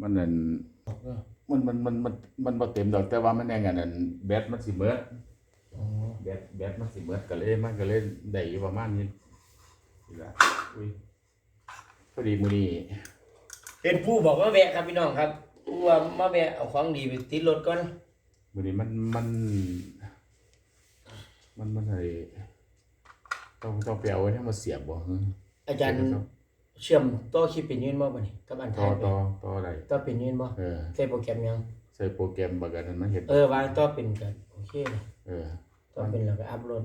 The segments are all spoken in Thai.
มันนั่นเออมันมันมันมันมันบ่เต็มดอกแต่ว่ามันแน่งอันนั้นแบตมันสิเบิดอ๋อแบตแบตมันสิเบิดก็เลยมันก็เลยได้อยู่ประมาณนี้นี่ล่ะอุ้ยพอดีมื้อนี้เป็นผู้บอกว่าแวะครับพี่น้องครับผู้ว่ามาแวะเอาของดีไปติดรถก่อนมื้อนี้มันมัน มันมันอะไรต้องต้องไปเอาไว้ให้มาเสียบบ่ฮึอาจารย์ เชื่อมต่อคลิปเป็นยืนบ่บัดนี้กับอันต่ท้าอยไปต่อต่ออะไรต่อเป็นยืนบ่เออใส่โปรแกรมยัง ใส่โปรแกรมบักอันนั้นมันเห็นเออวางต่อเป็นกันโอเคเลยเออต่อเป็นแล้วก็อัพโหลด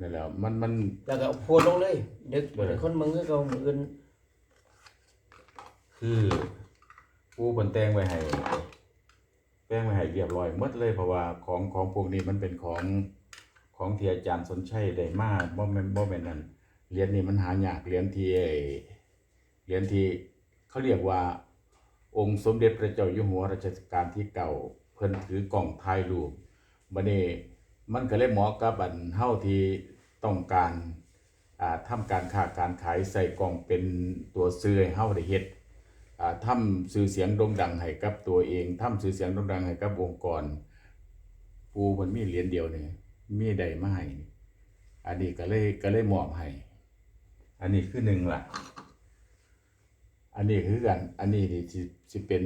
นั่นแหละมันมัน แล้วก็โพสต์ลงเลย ดึกบ่ได้คนมึงคือเก่ามื้ออื่นคือผู้เพิ่นแต่งไว้ให้แต่งไว้ให้เรียบร้อยหมดเลยเพราะว่าของของพวกนี้มันเป็นของของที่อาจารย์สนชัยได้มาบ่แม่นบ่แม่นนั่นเหรียญนี่มันหายากเหรียญที่ไอ้ เหรียญที่เขาเรียกว่า องค์สมเด็จพระเจ้าอยู่หัวรัชกาลที่เก่าเพิ่นถือกล่องถ่ายรูปบัดนี้มันก็เลยเหมาะกับอันเฮาที่ต้องการอ่าทำการค้าการขายใส่กล่องเป็นตัวซื้อให้เฮาได้เฮ็ดอ่าทำสื่อเสียงโด่งดังให้กับตัวเองทำสื่อเสียงโด่งดังให้กับองค์กรปูมันมีเหรียญเดียวนี่มีใดมาให้อันนี้ก็เลยก็เลยมอบให้ อันนี้คือหนึ่งละ อันนี้คือกัน อันนี้นี่สิสิเป็น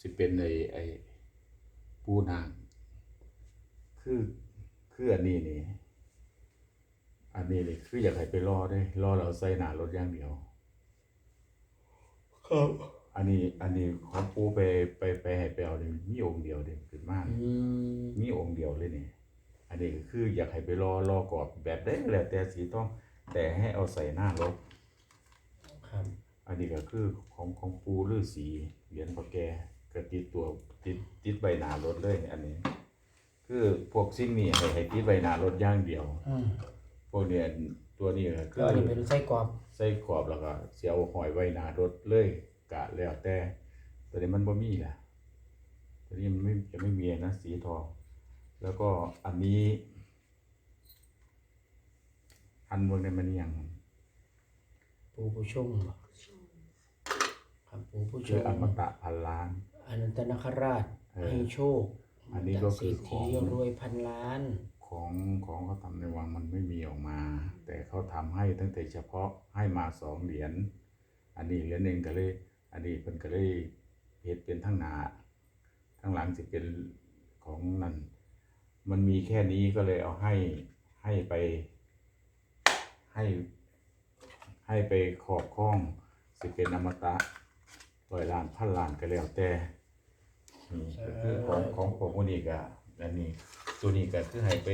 สิเป็นไอ้ไอ้ปูนางคือคืออันนี้นี่อันนี้นี่คืออยากให้ไปรอได้รอเราใส่หน้ารถอย่างเดียว ครับ อันนี้อันนี้ของปูไปไปไปให้ไปเอานี่มีองค์เดียวเด้ขึ้นมาอืนี่มมีองค์เดียวเลยนี่อันนี้ก็คืออยากให้ไปรอรอกรอบแบบได้แหละแต่สีต้อง แต่ให้เอาใส่หน้ารถครับ อันนี้ก็คือของของปูฤาษีเหรียญพ่อแก่ก็ติดตัวติดติดใบหน้ารถเลยอันนี้ คือพวกสิ่งนี้ให้ให้ติดใบหน้ารถอย่างเดียว อืมพวกเนี้ยตัวนี้ก็คืก็ออันนี้เป็นไส้กรอบใส่ขอบแล้วก็เสียวหอยไว้หน้ารถเลยกะแล้วแต่ตัวนี้มันบ่มีแหละตัวนี้มันไม่จะไม่มีนะสีทอง แล้วก็อันนี้ อันบนนี้มันยังปูผู้ชมบ่ ครับปูผู้ชคือมอมตะพันล้าน อนันตนาคราชเออให้โชคอันนี้ก็คือจากเศรษของ ฐีรวยพันล้าน ของของเขาทำในวังมันไม่มีออกมา แต่เขาทำให้ตั้งแต่เฉพาะให้มาสองเหรียญอันนี้เหรียญหนึ่งก็เลย อันนี้เป็นก็เลยเฮ็ดเป็นทั้งหนาทั้งหลังจะเป็นของนั่นมันมีแค่นี้ก็เลยเอาให้ให้ไป ให้ ให้ไปขอบคล้องสิเป็นอมตะ ร้อยล้านพันล้านก็แล้วแต่นี่ก็คือของของผมคนนี้ก็อันนี้ตัวนี้ก็คือให้ไป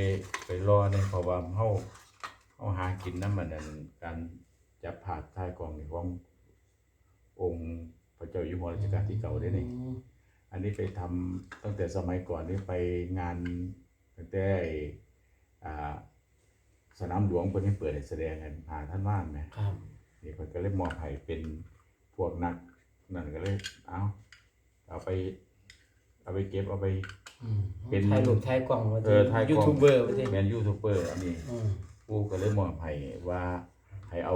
ไปรอในเพราะว่าเฮาเฮาหากินน้ำมันนั้นการจับผาดท้ายกล่องนี่ขององค์พระเจ้าอยู่หัวรัชกาลที่เก่าได้นี่อืมอันนี้ไปทำตั้งแต่สมัยก่อนนี่ไปงานตั้งแต่ไอ้อ่าสนามหลวงเพิ่นให้เปิดให้แสดงกันหาท่านว่านไหม ครับ นี่เพิ่นก็เลยมอบให้เป็นพวกนัก นั่นก็เลยเอาเอาไป เอาไปเก็บเอาไปอืมเป็น ถ่ายรูปถ่ายกล่องว่าเออถ่ายกล้องยูทูบเบอร์ว่าสิแมนยูทูบเบอร์อันนี้ อืมผู้ก็เลยมอบให้ว่าให้เอา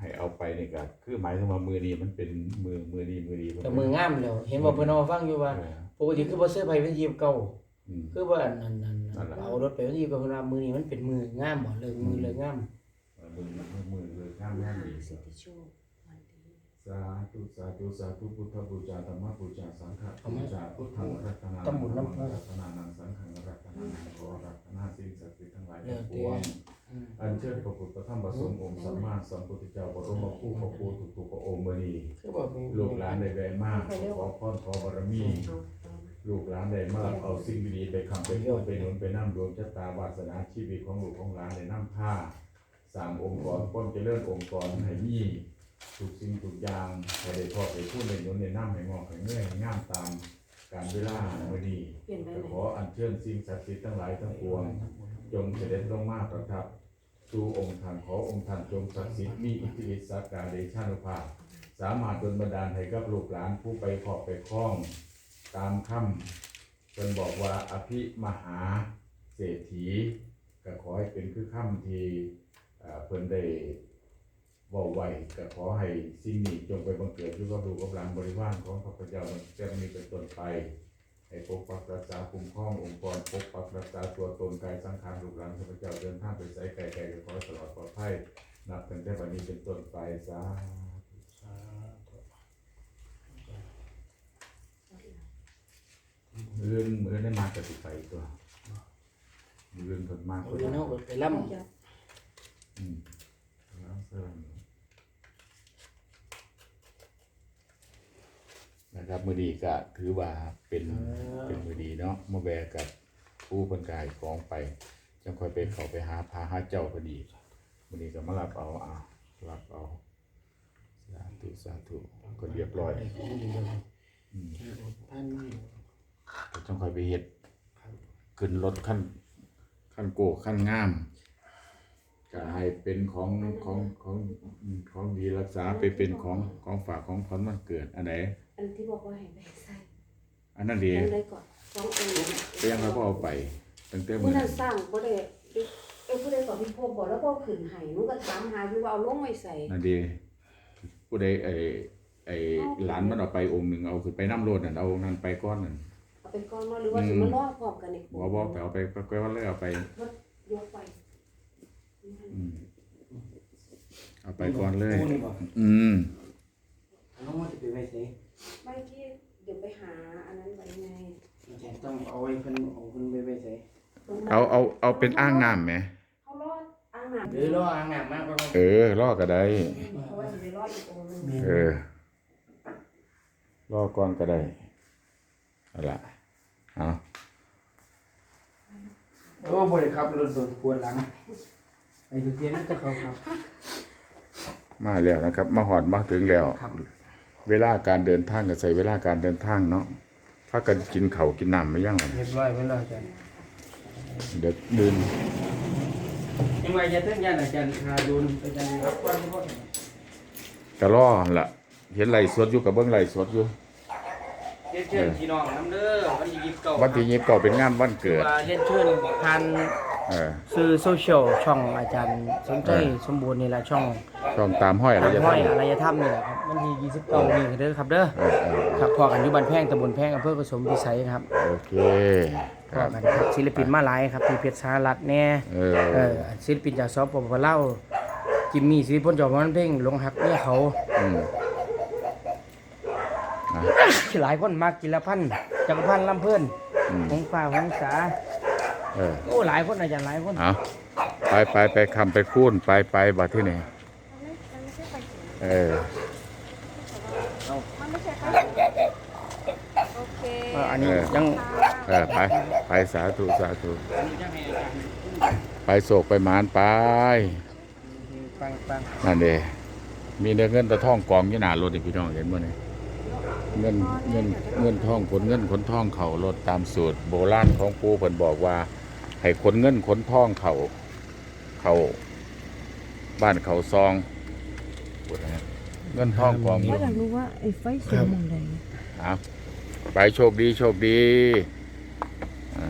ให้เอาไปนี่ก็คือหมายถึงว่ามือนี้มันเป็นมือมือนี้มือนี้แต่มืองามแล้วเห็นว่าเพิ่นเอามาฟังอยู่ว่าเออปกติคือบ่เสื้อร์ไผเป็นยีบเก่า อืม คือว่าอันนั้นนั่นนั่นล่ะ เอารถไปวันที่ก็เพิ่นว่ามือนี้มันเป็นมืองามบ่เลยมือเลยงามมือมือมือเลยข้ามข้ามดี สิทธิโชควันดี สาธุสาธุสาธุพุทธบูชาธรรมบูชาสังฆบูชาพุทธังรัตนานังรัตนานังสังฆังรัตนานังขอรัตนาสิ่งศักดิ์สิทธิ์ทั้งหลายทั้งปวงอืมอันเชิญพระพุทธพระธรรมพระสงฆ์องค์สัมมาสัมพุทธเจ้าบรมครูพระครูทุกทุกๆพระองค์เมื่อนี้คือบ่มีลูกหลานได้แวะมากขอพรขอบารมีเอาเอาลูกหลานได้มาเอาสิ่งดีๆไปคำไปพูดไปหนุนไปน้ำดวงชะตาวาสนาชีวิตของลูกของหลานในน้ำผ้าสามองค์กรก้นเจริญองค์กรให้มี ทุกสิ่งทุกอย่างให้ได้พอไปพูดในหนุนในน้ำให้งอกให้เงื่อยให้งามตามการเวลาเมื่อนี้เปลี่ยนไปไหมขออัญเชิญสิ่งศักดิ์สิทธิ์ทั้งหลายทั้งปวง จงเสด็จลงมาประทับสู่องค์ท่านขอองค์ท่านจงศักดิ์สิทธิ์มีอิทธิฤทธิ์สักการเดชานุภาพสามารถดลบันดาลให้กับลูกหลานผู้ไปขอบไปคล้อง ตามคำจนบอกว่าอภิมหาเศรษฐีก็ขอให้เป็นคือคำที่เอ่อเพิ่นได้ ว่าไว้ก็ขอให้สิ่งนี้จงไปบังเกิดที่ว่าดูกำลังบริวารของข้าพเจ้าจะมีเป็นต้นไปให้ปกปักรักษาคุ้มครององค์กรปกปักรักษาตัวตนกายสังขารลูกหลานข้าพเจ้าเดินทางไปไสไกลๆก็ขอให้ตลอดปลอดภัยนับตั้งแต่วันนี้เป็นต้นไปสาธุเอื่นเอื่นได้มากกว่าสิไปตัวเอื่นคนมากกว่าเดี๋ยวนี้เนาะไปล่อืมแล้วเสริม นะครับมือดีก็ถือว่าเป็นเป็นมือดีเนาะเมื่อแบกกับผู้คนกายของไปจังค่อยไปเขาไปหาพาหาเจ้าพอดีมือดีก็มารับเอาอะรับเอาสาธุสาธุก็เรียบร้อยำของดีเลยอืมท่านนี่ก็จังค่อยไปเฮ็ดขึ้นรถขั้นขั้นโกขั้นงาม ก็ให้เป็นของของของของดีรักษาไปเป็นของของฝากของขวัญมันเกิดอันไหนอันที่บอกว่าให้ไปใส่อันนั้นดีอันใดก่อนสองอันก็ยังเราก็เอาไปตั้งแต่ผู้มื้อนั้นั้นนสร้างบ่ได้เอ้ยผู้ใดก่อนพี่พบบอกแล้วก็ขึ้นให้หนูก็ถามหาอยู่ว่าเอาลงไว้ใส่นั่นดีผู้ใดไอ้ไอ้หลานมันเอาไปองค์หนึ่งเอาขึ้นไปน้ำโลดนั่นเอานั่นไปก้อนนั่นเอาไปก่อนว่าหรือว่าสิมารอพร้อมกันอีกบ่บ่ไปเอาไปไปก้อนเลยเอาไปยกไปอืม เอาไปก่อนเลยผู้นี่บ่อืมน้องมันจะไปไว้ไสไม่ที่เดี๋ยวไปหาอันนั้นไว้ไงอาจารย์ต้องเอาไว้เพิ่นเอาเพิ่นไปไว้ไสตรงนั้นเอาเอาเอาเป็นอ้างน้ำไหม เขารอดอ่างน้ำหรือรออ่างน้ำมากกว่าเออรอก็ได้ เพราะว่าสิไปรอดอีกองค์หนึงเออรอก่อนก็ได้เอาล่ะเอาโอ้บ่ได้ขับรถโดนปวดหลังไอ้ทุกเทียนมันจะเข้าครับ มาแล้วนะครับ มาหอดมาถึงแล้ว ครับ เวลาการเดินทางก็ใส่เวลาการเดินทางเนาะถ้ากันกินเขาวกินน้ำไม่ยั่งหรอกเรียบร้อยไว้แล้วอาจารย์เดี๋ยวดื่มยังไงจะถึงยันอาจารย์คาดูนอาจารย์รับก่อนบ่กระล่อละเห็นไหลฟ์สดอยู่กับเบิ้งไหลฟ์สดอยู่เรียนเชิญพี่น้องน้ำเด้อวันที่ยี่สิบเก้าวันที่ยี่สิบเก้าเป็นงานวันเกิด ว่าเรียนเชิญผ่าน เออสื่อโซเชียลช่องอาจารย์สนใจเออสมบูรณ์นี่แหละช่องต้องตามห้อยอะไรทางจะห้อยทำอารยธรรมนี่แหละครับวันที่ยี่สิบเก้านี่เด้อครับเด้อเออเออ ครับพอกันอยู่บ้านแพงตำบลแพงอำเภอกระสมพิสัยครับโอเคคพอรับ กันครับศิลปินมาหลายครับพี่เพชรสารัตน์แน่เออ เออศิลปินจากสปปลาวจิมมี่ศิริพลจอมวันเพ่งหลงหักเนี่ยเขา อืมอะหลายคนมากกิลพันธ์จักรพันธ์ลำเพิ่นอืมหงฟ้าหงษา เออโอ้หลายคนอาจารย์หลายคนเอาไปไปไปคำไปคูนไปไปบัดที่นี่มันไม่ใช่ไปถึงเออมันไม่ใช่ไปโอเคเอออันนี้เออยังเออไปไปสาธุสาธุอันนี้ยังให้อาจารย์ไปโศกไปหมานไปฟังฟังนั่นเด้มีเนื้อเงินตะท่องกองอยู่หน้ารถอีกพี่น้องเห็นบ่เนี่ยเงินเงินเงินทองขนเงินขนทองเขารถตามสูตรโบราณของปู่เพิ่นบอกว่า ให้ขนเงินขนทองเขาเขาบ้านเขาซองเงินทองกองอไม่ยู่อยารู้ว่าไอ้ไฟเสียมองใด เอาไปโชคดีโชคดีอ่า